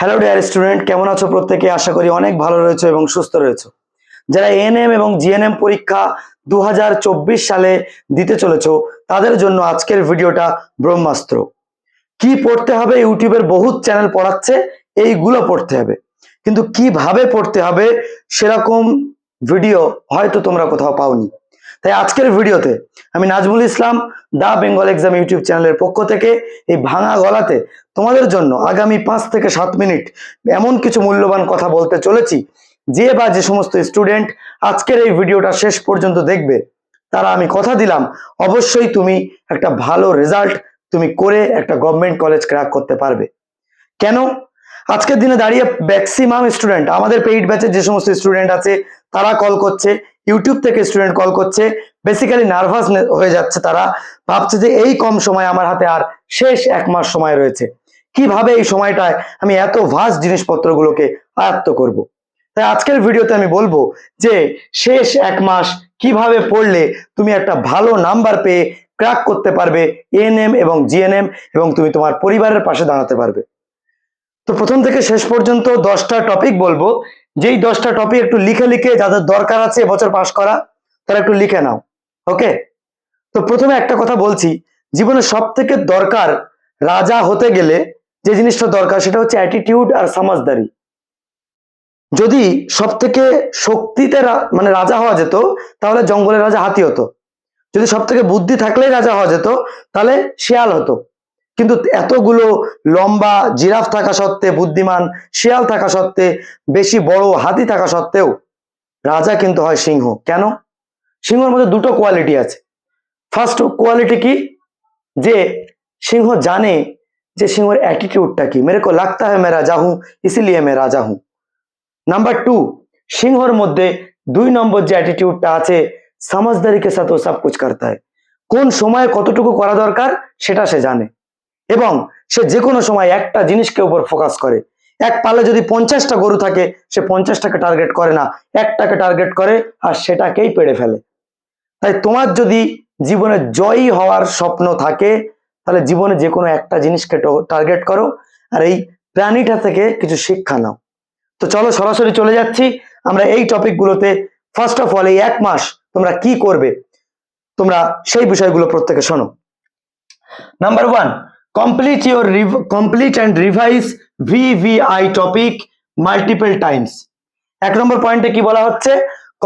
Hello dear student কেমন আছো প্রত্যেকে? আশা করি অনেক ভালো রয়েছে এবং সুস্থ রয়েছে। যারা এএনএম এবং জিএনএম পরীক্ষা দু হাজার চব্বিশ সালে দিতে চলেছো, তাদের জন্য আজকের ভিডিওটা ব্রহ্মাস্ত্র। কি পড়তে হবে? ইউটিউবের বহুত চ্যানেল পড়াচ্ছে, এইগুলো পড়তে হবে। কিন্তু কীভাবে পড়তে হবে, সেরকম ভিডিও হয়তো তোমরা কোথাও পাওনি। তাই আজকের ভিডিওতে আমি Nazmul Islam the Bengal exam YouTube চ্যানেলের পক্ষ থেকে এই ভাঙা গলাতে তোমাদের জন্য আগামী পাঁচ থেকে সাত মিনিট এমন কিছু মূল্যবান কথা বলতে চলেছি, যে বা যে সমস্ত স্টুডেন্ট আজকের এই ভিডিওটা শেষ পর্যন্ত দেখবে, তারা আমি কথা দিলাম, অবশ্যই তুমি একটা ভালো রেজাল্ট তুমি করে একটা গভর্নমেন্ট কলেজ ক্র্যাক করতে পারবে। কেন? আজকের দিনে দাঁড়িয়ে ম্যাক্সিমাম স্টুডেন্ট আমাদের পেইড ব্যাচের যে সমস্ত স্টুডেন্ট আছে, তারা কল করছে ইউটিউব থেকে স্টুডেন্ট কল করছে বেসিক্যালি নার্ভাস হয়ে যাচ্ছে তারা, ভাবছে যে এই কম সময় আমার হাতে আর শেষ এক মাস সময় রয়েছে। কীভাবে এই সময়টায় আমি এত ভাস জিনিসপত্রগুলোকে আয়ত্ত করব। তাই আজকের ভিডিওতে আমি বলব যে, শেষ এক মাস কীভাবে পড়লে তুমি একটা ভালো নাম্বার পেয়ে ক্র্যাক করতে পারবে এএনএম এবং জিএনএম এবং তুমি তোমার পরিবারের পাশে দাঁড়াতে পারবে। তো প্রথম থেকে শেষ পর্যন্ত দশটা টপিক বলব। যেই দশটা টপিক একটু লিখে লিখে যাদের দরকার আছে এবছর পাশ করা, তারা একটু লিখে নাও ওকে তো প্রথমে একটা কথা বলছি, জীবনে সব থেকে দরকার রাজা হতে গেলে যে জিনিসটা দরকার সেটা হচ্ছে অ্যাটিটিউড আর সমাজদারি। যদি সব থেকে শক্তিতে মানে রাজা হওয়া যেত, তাহলে জঙ্গলের রাজা হাতি হতো। যদি সব থেকে বুদ্ধি থাকলেই রাজা হওয়া যেত, তাহলে শিয়াল হতো। কিন্তু এতগুলো লম্বা জিরাফ থাকা সত্ত্বে, বুদ্ধিমান শিয়াল থাকা সত্ত্বে, বেশি বড় হাতি থাকা সত্ত্বেও রাজা কিন্তু হয় সিংহ। কেন? সিংহর মধ্যে দুটো কোয়ালিটি আছে। ফার্স্ট কোয়ালিটি কি? যে সিংহ জানে যে সিংহের অ্যাটিটিউডটা কি। মেরে কো লাগতা হ্যায় মেরা যাহু ইসিলিয়ে মে রাজা হুঁ। নাম্বার টু সিংহর মধ্যে দুই নম্বর যে অ্যাটিটিউডটা আছে সমাজদারিকে সাথে সব কুছ করতে হয় কোন সময় কতটুকু করা দরকার, সেটা সে জানে। এবং সে যে কোনো সময় একটা জিনিসকে উপর ফোকাস করে। এক পালে যদি পঞ্চাশটা গরু থাকে, সে পঞ্চাশটাকে টার্গেট করে না। একটাকে টার্গেট করে আর সেটাকেই পেড়ে ফেলে। তাই তোমার যদি জীবনে জয়ী হওয়ার স্বপ্ন থাকে, তাহলে জীবনে যে কোনো একটা জিনিসকে টার্গেট করো আর এই প্রাণীটা থেকে কিছু শিক্ষা নাও। তো চলো সরাসরি চলে যাচ্ছি। আমরা এই টপিকগুলোতে ফার্স্ট অফ অল এই এক মাস তোমরা কি করবে? তোমরা সেই বিষয়গুলো প্রত্যেকে শোনো। Number one complete your complete and revise VVI topic multiple times এক নম্বর পয়েন্টে কি বলা হচ্ছে?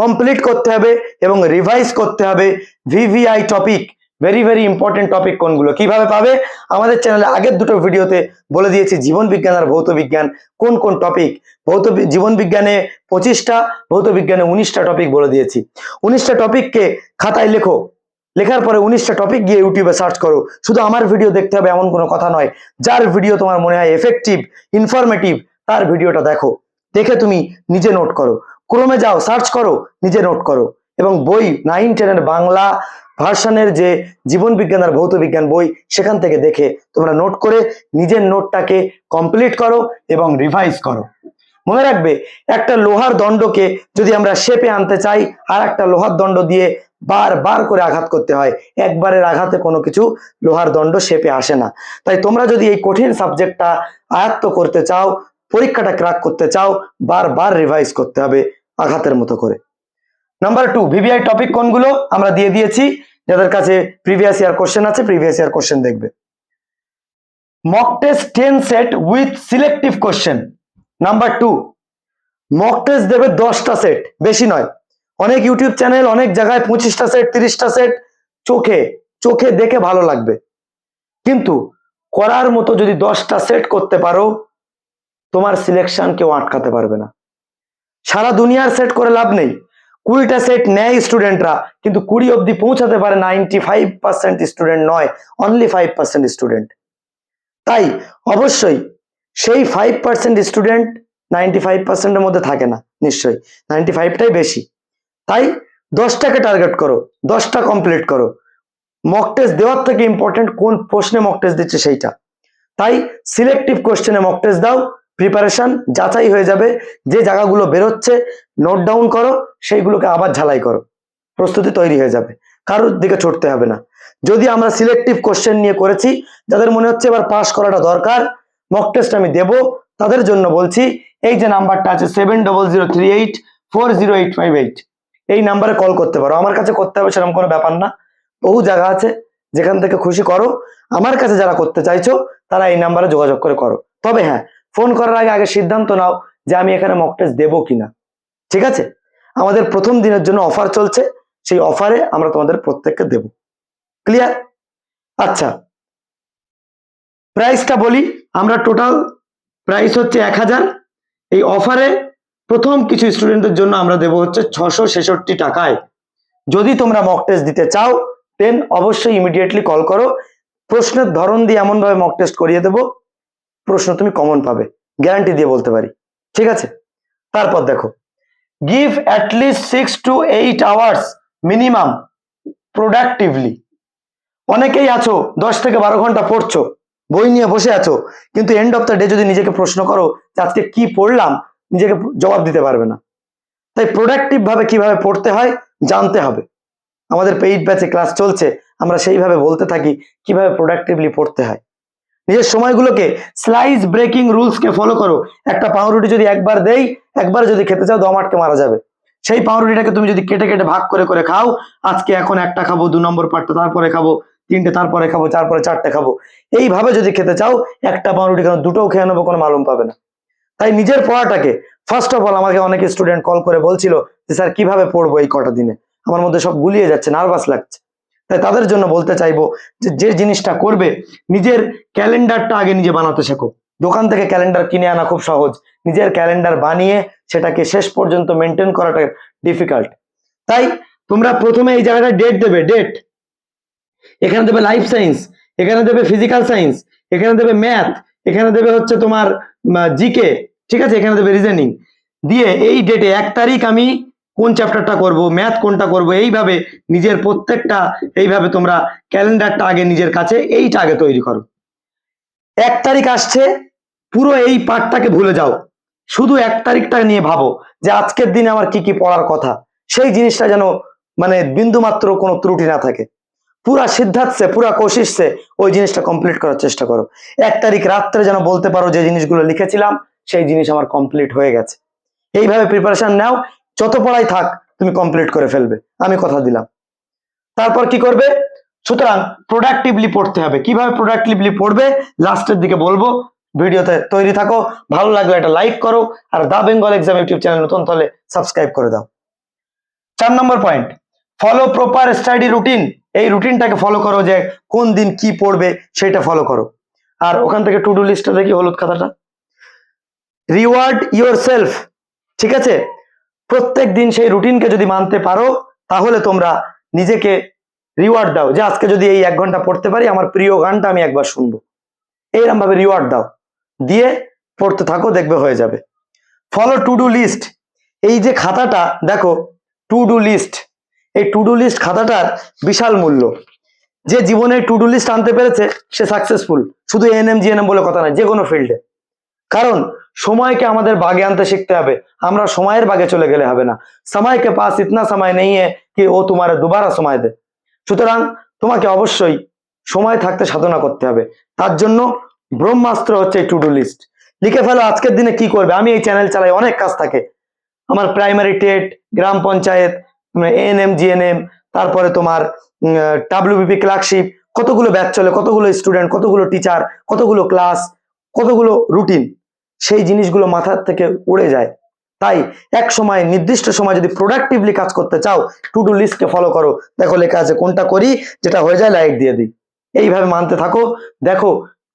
কমপ্লিট করতে হবে এবং রিভাইজ করতে হবে VVI topic very very important topic কোনগুলো? কীভাবে পাবে? আমাদের চ্যানেলে আগের দুটো ভিডিওতে বলে দিয়েছি জীবন বিজ্ঞান আর ভৌত বিজ্ঞান কোন কোন টপিক ভৌত জীবন বিজ্ঞানে পঁচিশটা, ভৌত বিজ্ঞানে উনিশটা টপিক বলে দিয়েছি। উনিশটা টপিককে খাতায় লেখো। লেখার পরে উনিশটা টপিক গিয়ে ইউটিউবে সার্চ করো। শুধু আমার ভিডিও দেখতে হবে এমন কোনো কথা নয়। যার ভিডিও তোমার মনে হয় এফেক্টিভ ইনফরমেটিভ তার ভিডিওটা দেখো। দেখে তুমি নিজে নোট করো। ক্রমে যাও সার্চ করো, নিজে নোট করো। এবং বই নাইন টেনের বাংলা ভার্সনের যে জীবন বিজ্ঞান আর ভৌত বিজ্ঞান বই, সেখান থেকে দেখে তোমরা নোট করে নিজের নোটটাকে কমপ্লিট করো এবং রিভাইজ করো। মনে রাখবে, একটা লোহার দণ্ডকে যদি আমরা শেপে আনতে চাই আর একটা লোহার দণ্ড দিয়ে বারবার করে আঘাত করতে হয়। একবারের আঘাতে কোনো কিছু লোহার দণ্ড শেপে আসে না। তাই তোমরা যদি এই কঠিন সাবজেক্টটা আয়ত্ত করতে চাও, পরীক্ষাটা ক্র্যাক করতে চাও, বারবার রিভাইজ করতে হবে আঘাতের মতো করে। নাম্বার টু, ভিভিআই টপিক কোনগুলো? আমরা দিয়ে দিয়েছি। যাদের কাছে প্রিভিয়াস ইয়ার কোশ্চেন আছে, প্রিভিয়াস ইয়ার কোশ্চেন দেখবে। Mock test ten set with selective question. Number two, mock test দেবে দশটা সেট, বেশি নয়। অনেক ইউটিউব চ্যানেল অনেক জায়গায় পঁচিশটা সেট তিরিশটা সেট চোখে চোখে দেখে ভালো লাগবে। কিন্তু করার মতো যদি দশটা সেট করতে পারো, তোমার সিলেকশন কেউ আটকাতে পারবে না। সারা দুনিয়ার সেট করে লাভ নেই। কুড়িটা সেট নেয় স্টুডেন্টরা কিন্তু কুড়ি অবধি পৌঁছাতে পারে নাইনটি ফাইভ পার্সেন্ট স্টুডেন্ট নয় অনলি ফাইভ পার্সেন্ট স্টুডেন্ট তাই অবশ্যই সেই five percent student ninety five পার্সেন্টের মধ্যে থাকে না, নিশ্চয়ই। নাইনটি ফাইভটাই বেশি। তাই দশটাকে টার্গেট করো, দশটা কমপ্লিট করো। মক টেস্ট দেওয়ার থেকে ইম্পর্টেন্ট কোন প্রশ্নে মক টেস্ট দিচ্ছে সেইটা। তাই সিলেক্টিভ কোশ্চেনে মক টেস্ট দাও প্রিপারেশন যাচাই হয়ে যাবে, যে জায়গাগুলো বেরোচ্ছে নোট ডাউন করো, সেইগুলোকে আবার ঝালাই করো। প্রস্তুতি তৈরি হয়ে যাবে, কারোর দিকে ছুটতে হবে না। যদি আমরা সিলেক্টিভ কোশ্চেন নিয়ে করেছি, যাদের মনে হচ্ছে এবার পাস করাটা দরকার মক টেস্ট আমি দেব, তাদের জন্য বলছি, এই যে নাম্বারটা আছে seven double zero three eight four zero eight five eight এই নাম্বারে কল করতে পারো। আমার কাছে করতে হবে সেরকম কোনো ব্যাপার না। বহু জায়গা আছে, যেখান থেকে খুশি করো। আমার কাছে যারা করতে চাইছো, তারা এই নাম্বারে যোগাযোগ করে করো। তবে হ্যাঁ ফোন করার আগে আগে সিদ্ধান্ত নাও যে আমি এখানে মক টেস্ট দেবো কিনা। ঠিক আছে? আমাদের প্রথম দিনের জন্য অফার চলছে। সেই অফারে আমরা তোমাদের প্রত্যেককে দেব। ক্লিয়ার আচ্ছা। প্রাইসটা বলি। আমরা টোটাল প্রাইস হচ্ছে এক হাজার। এই অফারে প্রথম কিছু স্টুডেন্টদের জন্য আমরা দেবো হচ্ছে ছশো ছেষট্টি টাকায়। যদি তোমরা মক টেস্ট দিতে চাও দেন অবশ্যই ইমিডিয়েটলি কল করো। প্রশ্নের ধরন দিয়ে এমনভাবে মক টেস্ট করিয়ে দেবো। প্রশ্ন তুমি কমন পাবে। গ্যারান্টি দিয়ে বলতে পারি। ঠিক আছে? তারপর দেখো। Give at least six to eight hours minimum productively অনেকেই আছো, দশ থেকে বারো ঘণ্টা পড়ছো, বই নিয়ে বসে আছো, কিন্তু এন্ড অফ দ্য ডে যদি নিজেকে প্রশ্ন করো আজকে কি পড়লাম নিজেকে জবাব দিতে পারবে না। তাই প্রোডাক্টিভ ভাবে কীভাবে পড়তে হয় জানতে হবে। আমাদের পেইড ব্যাচে ক্লাস চলছে, আমরা সেইভাবে বলতে থাকি কীভাবে প্রোডাক্টিভলি পড়তে হয়। নিজের সময়গুলোকে স্লাইস ব্রেকিং রুলসকে ফলো করো। একটা পাউরুটি যদি একবার দেই, একবার যদি খেতে চাও, দম আটকে মারা যাবে। সেই পাউরুটিটাকে তুমি যদি কেটে কেটে ভাগ করে করে খাও, আজকে এখন একটা খাব, দু নম্বর পার্টটা তারপরে খাব, তিনটে তারপরে খাব তারপরে চারটে খাব। এইভাবে যদি খেতে চাও, একটা পাউরুটি কেন, দুটোও খেয়ে নেব, কোনো মালুম পাবে না। তাই নিজের পড়াটাকে ফার্স্ট অফ অল আমাকে অনেক স্টুডেন্ট কল করে বলছিল যে, স্যার, কীভাবে পড়ব এই কটা দিনে? আমার মধ্যে সব গুলিয়ে যাচ্ছে নার্ভাস লাগছে। তাই তাদের জন্য বলতে চাইব যে যে জিনিসটা করবে, নিজের ক্যালেন্ডারটা আগে নিজে বানাতে শেখো। দোকান থেকে ক্যালেন্ডার কিনে আনা খুব সহজ। নিজের ক্যালেন্ডার বানিয়ে সেটাকে শেষ পর্যন্ত মেনটেন করাটা ডিফিকাল্ট তাই তোমরা প্রথমে এই জায়গাটা ডেট দেবে ডেট এখানে দেবে লাইফ সায়েন্স এখানে দেবে ফিজিক্যাল সায়েন্স এখানে দেবে ম্যাথ এখানে দেবে হচ্ছে তোমার জিকে ঠিক আছে, এখানে দেবে রিজনিং দিয়ে এই ডেটে এক তারিখ আমি কোন চ্যাপ্টারটা করব ম্যাথ কোনটা করব, এইভাবে নিজের প্রত্যেকটা, এইভাবে তোমরা ক্যালেন্ডারটা আগে নিজের কাছে, এইটা আগে তৈরি করো। এক তারিখ আসছে, পুরো এই পার্টটাকে ভুলে যাও। শুধু এক তারিখটা নিয়ে ভাবো যে আজকের দিনে আমার কি কি পড়ার কথা। সেই জিনিসটা যেন মানে বিন্দু মাত্র কোনো ত্রুটি না থাকে। পুরা সিদ্ধার্থে পুরা কোশিসে ওই জিনিসটা কমপ্লিট করার চেষ্টা করো। এক তারিখ রাত্রে যেন বলতে পারো যে জিনিসগুলো লিখেছিলাম সেই জিনিস আমার কমপ্লিট হয়ে গেছে। এইভাবে প্রিপারেশন নাও, যত পড়াই থাক, তুমি কমপ্লিট করে ফেলবে। আমি কথা দিলাম। তারপর কি করবে? সুতরাং প্রোডাক্টিভলি পড়তে হবে। কীভাবে প্রোডাক্টিভলি পড়বে? লাস্টের দিকে বলব। ভিডিওতে তৈরি থাকো। ভালো লাগলে একটা লাইক করো। আর the Bengal exam YouTube channel নতুন হলে সাবস্ক্রাইব করে দাও। চার নম্বর point follow proper study routine এই রুটিনটাকে ফলো করো যে কোন দিন কি পড়বে, সেটা ফলো করো। আর ওখান থেকে টু ডু লিস্টটা দেখি, হলুদ খাতাটা। রিওয়ার্ড ইউর সেলফ ঠিক আছে? প্রত্যেক দিন সেই রুটিনকে যদি মানতে পারো, তাহলে তোমরা নিজেকে রিওয়ার্ড দাও। যে আজকে যদি এই এক ঘণ্টা পড়তে পারি, আমার প্রিয় গানটা আমি একবার শুনব। এইরকম ভাবে রিওয়ার্ড দাও। দিয়ে পড়তে থাকো, দেখবে হয়ে যাবে। ফলো টু ডু লিস্ট এই যে খাতাটা, দেখো টু ডু লিস্ট এই টু ডু লিস্ট খাতাটার বিশাল মূল্য। যে জীবনে টু ডু লিস্ট আনতে পেরেছে, সে সাকসেসফুল শুধু এএনএম জিএনএম বলে কথা নয়, যে কোনো ফিল্ডে কারণ সময়কে আমাদের বাগে আনতে শিখতে হবে। আমরা সময়ের বাগে চলে গেলে হবে না। সময়কে পাস ইতনা সময় নেই কি ও তোমার দুবারা সময় দে। সুতরাং তোমাকে অবশ্যই সময় থাকতে সাধনা করতে হবে। তার জন্য ব্রহ্মাস্ত্র হচ্ছে টু ডু লিস্ট লিখে ফেলো আজকের দিনে কি করবে? আমি এই চ্যানেল চালাই অনেক কাজ থাকে। আমার প্রাইমারি টেট, গ্রাম পঞ্চায়েত এএনএম জিএনএম তারপরে তোমার ডাব্লিউবিপি ক্লার্কশিপ কতগুলো ব্যাচ চলে, কতগুলো স্টুডেন্ট কতগুলো টিচার কতগুলো ক্লাস কতগুলো রুটিন সেই জিনিসগুলো মাথার থেকে উড়ে যায়। তাই এক সময়, নির্দিষ্ট সময় যদি প্রোডাক্টিভলি কাজ করতে চাও টু ডু লিস্টকে ফলো করো। দেখো লেখা আছে, কোনটা করি, যেটা হয়ে যায় লাইক দিয়ে দিই। এইভাবে মানতে থাকো। দেখো,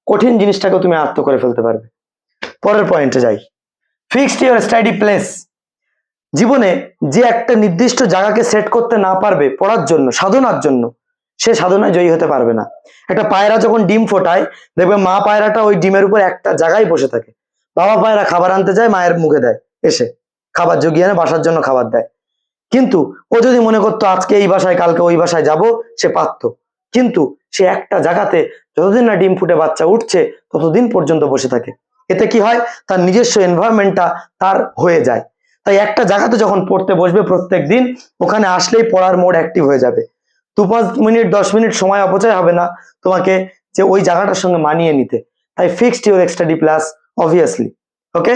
কঠিন জিনিসটাকে তুমি আত্ম করে ফেলতে পারবে। পরের পয়েন্টে যাই। ফিক্সড ইউর স্টাডি প্লেস জীবনে যে একটা নির্দিষ্ট জায়গাকে সেট করতে না পারবে পড়ার জন্য, সাধনার জন্য, সে সাধনায় জয়ী হতে পারবে না। একটা পায়রা যখন ডিম ফোটায়, দেখবে মা পায়রাটা ওই ডিমের উপর একটা জায়গায় বসে থাকে। বাবা পায়রা খাবার আনতে যায়, মায়ের মুখে দেয়, এসে খাবার জগিয়ে এনে বাসার জন্য খাবার দেয়। কিন্তু ও যদি মনে করতো, আজকে এই বাসায়, কালকে ওই বাসায় যাব, সে পারতো। কিন্তু সে একটা জায়গাতে যতদিন না ডিম ফুটে বাচ্চা উঠছে, ততদিন পর্যন্ত বসে থাকে। এতে কি হয়? তার নিজস্ব এনভায়রনমেন্টটা তার হয়ে যায়। তাই একটা জায়গাতে যখন পড়তে বসবে প্রত্যেক দিন, ওখানে আসলেই পড়ার মোড অ্যাক্টিভ হয়ে যাবে। দু পাঁচ মিনিট, দশ মিনিট সময় অপচয় হবে না তোমাকে যে ওই জায়গাটার সঙ্গে মানিয়ে নিতে। তাই fixed your study plus obviously okay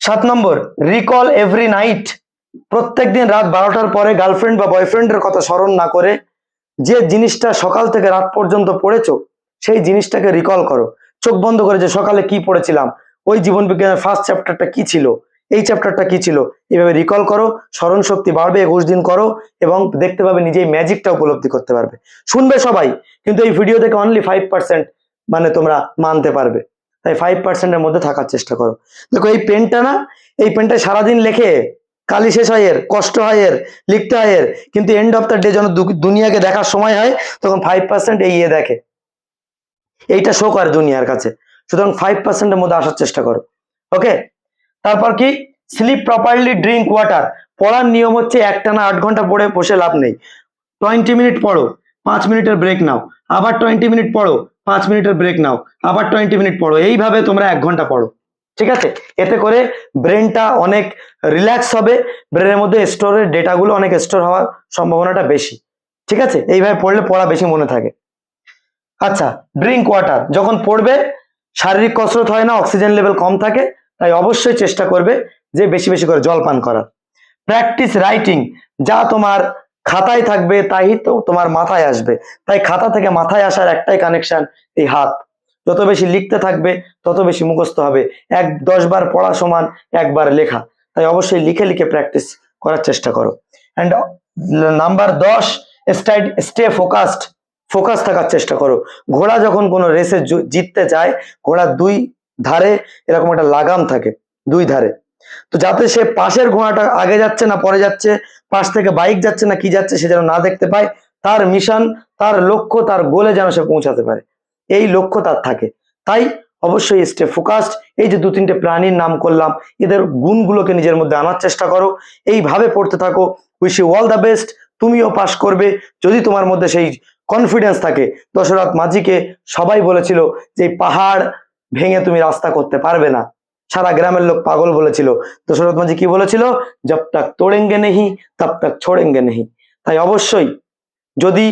সাত নম্বর রিকল এভরি নাইট প্রত্যেক দিন রাত বারোটার পরে গার্লফ্রেন্ড বা বয়ফ্রেন্ডের কথা স্মরণ না করে যে জিনিসটা সকাল থেকে রাত পর্যন্ত পড়েছো, সেই জিনিসটাকে রিকল করো। চোখ বন্ধ করে যে সকালে কি পড়েছিলাম, ওই জীবন বিজ্ঞানের ফার্স্ট চ্যাপ্টারটা কি ছিল, এই চ্যাপ্টারটা কি ছিল, এভাবে রিকল করো, স্মরণ শক্তি বাড়বে, একুশ দিন করো এবং দেখতে পাবে নিজেই ম্যাজিকটা উপলব্ধি করতে পারবে। শুনবে সবাই, কিন্তু এই ভিডিও থেকে অনলি ফাইভ পার্সেন্ট মানে তোমরা মানতে পারবে। তাই ফাইভ পার্সেন্টের মধ্যে থাকার চেষ্টা করো। দেখো এই পেনটা না, এই পেনটা সারাদিন লেখে কালি শেষ হয় এর কষ্ট হয় এর লিখতে হয় এর কিন্তু এন্ড অফ দ্য ডে যখন দুনিয়াকে দেখার সময় হয়, তখন ফাইভ পার্সেন্ট এই ইয়ে দেখে। এইটা শো করে দুনিয়ার কাছে। সুতরাং ফাইভ পার্সেন্টের মধ্যে আসার চেষ্টা করো। ওকে তারপর কি? স্লিপ প্রপারলি ড্রিঙ্ক ওয়াটার পড়ার নিয়ম হচ্ছে একটানা আট ঘণ্টা পড়ে বসে লাভ নেই। টোয়েন্টি মিনিট পড়ো, পাঁচ মিনিটের ব্রেক নাও। আবার টোয়েন্টি মিনিট পড়ো পাঁচ মিনিটের ব্রেক নাও, আবার টোয়েন্টি মিনিট পড়ো, এইভাবে তোমরা এক ঘণ্টা পড়ো, ঠিক আছে? এতে করে ব্রেনটা অনেক রিল্যাক্স হবে ব্রেনের মধ্যে স্টোরের ডেটাগুলো অনেক স্টোর হওয়ার সম্ভাবনাটা বেশি, ঠিক আছে? এইভাবে পড়লে পড়া বেশি মনে থাকে। আচ্ছা ড্রিঙ্ক ওয়াটার যখন পড়বে, শারীরিক কসরত হয় না অক্সিজেন লেভেল কম থাকে, তাই অবশ্যই চেষ্টা করবে যে বেশি বেশি করে জল পান করার। প্র্যাকটিস রাইটিং যা তোমার খাতায় থাকবে, তাই তো তোমার মাথায় আসবে। তাই খাতা থেকে মাথায় আসার একটাই কানেকশন এই হাত। যত বেশি লিখতে থাকবে, তত বেশি মুখস্থ হবে। এক দশ বার পড়া সমান একবার লেখা। তাই অবশ্যই লিখে লিখে প্র্যাকটিস করার চেষ্টা করো। অ্যান্ড নাম্বার দশ স্টাইড স্টে ফোকাসড ফোকাস থাকার চেষ্টা করো। ঘোড়া যখন কোনো রেসে জিততে চায় ঘোড়ার দুই ধারে এরকম একটা লাগাম থাকে। দুই ধারে। তো যাতে সে পাশের ঘোড়াটা আগে যাচ্ছে না, পরে যাচ্ছে, পাশ থেকে বাইক যাচ্ছে না, কি যাচ্ছে সে যেন না দেখতে পায়, তার মিশন তার লক্ষ্য, তার গোলে যেন সে পৌঁছাতে পারে। এই লক্ষ্য তার থাকে। তাই অবশ্যই স্টে ফোকাসড এই যে দু তিনটে প্রাণীর নাম করলাম, এদের গুণগুলোকে নিজের মধ্যে আনার চেষ্টা করো। এইভাবে পড়তে থাকো। Wish you all the best তুমিও পাশ করবে। যদি তোমার মধ্যে সেই কনফিডেন্স থাকে, দশরথ মাঝিকে সবাই বলেছিল যে পাহাড় ভেঙে তুমি রাস্তা করতে পারবে না। সারা গ্রামের লোক পাগল বলেছিল। দশরথ মাঝি কি বলেছিল? জব তাক তোড়েঙ্গে নেহি, তব তাক ছোড়েঙ্গে নেহি। তাই অবশ্যই যদি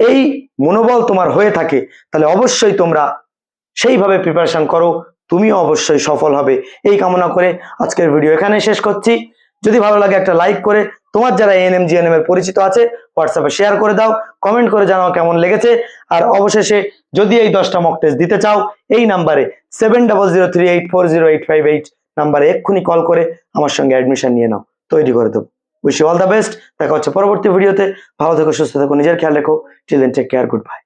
এই মনোবল তোমার হয়ে থাকে, তাহলে অবশ্যই তোমরা সেইভাবে প্রিপারেশন করো। তুমিও অবশ্যই সফল হবে। এই কামনা করে আজকের ভিডিও এখানে শেষ করছি। যদি ভালো লাগে একটা লাইক করে তোমার যারা এএনএম জিএনএম এর পরিচিত আছে হোয়াটসঅ্যাপে শেয়ার করে দাও কমেন্ট করে জানাও কেমন লেগেছে, আর অবশেষে যদি এই দশটা মক টেস্ট দিতে চাও, এই নাম্বারে seven double zero three eight four zero eight five eight নাম্বারে এক্ষুনি কল করে আমার সঙ্গে অ্যাডমিশন নিয়ে নাও। তৈরি করে দেবো। Wish you all the best দেখা হচ্ছে পরবর্তী ভিডিওতে ভালো থেকো, সুস্থ থেকো, নিজের খেয়াল রেখো। Then take care good bye